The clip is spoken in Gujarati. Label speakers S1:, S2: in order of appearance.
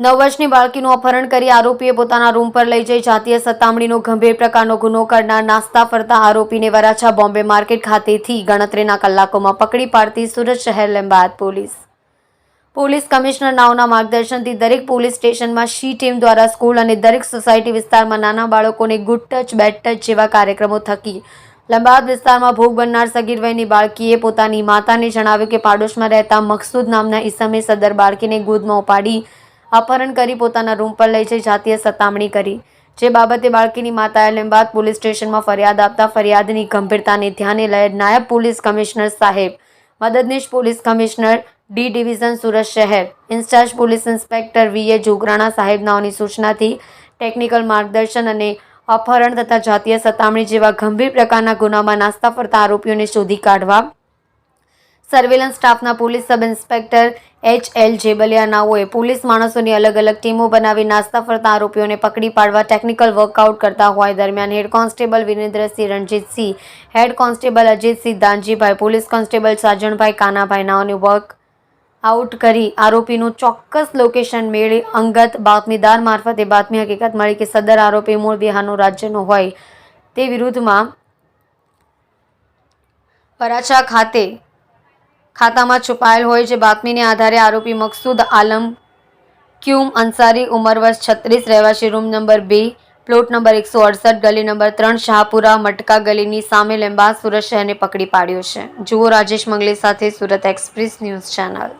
S1: નવ વર્ષની બાળકીનું અપહરણ કરી આરોપીએ પોતાના રૂમ પર લઈ જઈ જાતીય સતામણીનો ગંભીર પ્રકારનો ગુનો કરનાર નાસ્તા ફરતા આરોપીને વરાછા બોમ્બે માર્કેટ ખાતેથી ગણતરીના કલાકોમાં પકડી પાડતી સુરત શહેર લંબાયત પોલીસ. પોલીસ કમિશનર નાઓના માર્ગદર્શનથી દરેક પોલીસ સ્ટેશનમાં શી ટીમ દ્વારા સ્કૂલ અને દરેક સોસાયટી વિસ્તારમાં નાના બાળકોને ગુડ ટચ, બેડ ટચ જેવા કાર્યક્રમો થકી. લંબાદ વિસ્તારમાં ભોગ બનનાર સગીર વયની બાળકીએ પોતાની માતાને જણાવ્યું કે પાડોશમાં રહેતા મકસૂદ નામના ઈસમે સદર બાળકીને ગોદમાં ઉપાડી અપહરણ કરી પોતાના રૂમ પર લઈ જઈ જાતીય સતામણી કરી. જે બાબતે બાળકીની માતાએ લીંબાદ પોલીસ સ્ટેશનમાં ફરિયાદ આપતા ફરિયાદની ગંભીરતાને ધ્યાને લઈ નાયબ પોલીસ કમિશનર સાહેબ, મદદનીશ police commissioner D division Surat શહેર, in-charge police inspector V A Jograna સાહેબનાઓની સૂચનાથી ટેકનિકલ માર્ગદર્શન અને અપહરણ તથા જાતીય સતામણી જેવા ગંભીર પ્રકારના ગુનામાં નાસ્તા ફરતા આરોપીઓને શોધી કાઢવા સર્વેલન્સ સ્ટાફના police sub inspector H L જેબલિયાનાઓએ police માણસોની અલગ અલગ ટીમો બનાવી નાસ્તા ફરતા આરોપીઓને પકડી પાડવા ટેકનિકલ વર્કઆઉટ કરતા હોય દરમિયાન head constable Virendrasinh Ranjitsinh, head constable Ajitsinh Danjibhai, police constable Sajanbhai Kanabhai નાઓની work out કરી આરોપીનું ચોક્કસ લોકેશન મેળવી અંગત બાતમીદાર મારફતે બાતમી હકીકત મળી કે સદર આરોપી મૂળ બિહારનું રાજ્યનો હોય તે વિરુદ્ધમાં વરાછા ખાતે ખાતામાં છુપાયેલ હોય જે બાતમીને આધારે આરોપી મકસૂદ આલમ ક્યુમ અંસારી ઉંમર વર્ષ છત્રીસ, રહેવાસી રૂમ નંબર બે, પ્લોટ નંબર એકસો અડસઠ, ગલી નંબર ત્રણ, શાહપુરા, મટકા ગલીની સામે લેંબા સુરત શહેરને પકડી પાડ્યો છે. જુઓ રાજેશ મંગલે સાથે સુરત એક્સપ્રેસ ન્યૂઝ ચેનલ.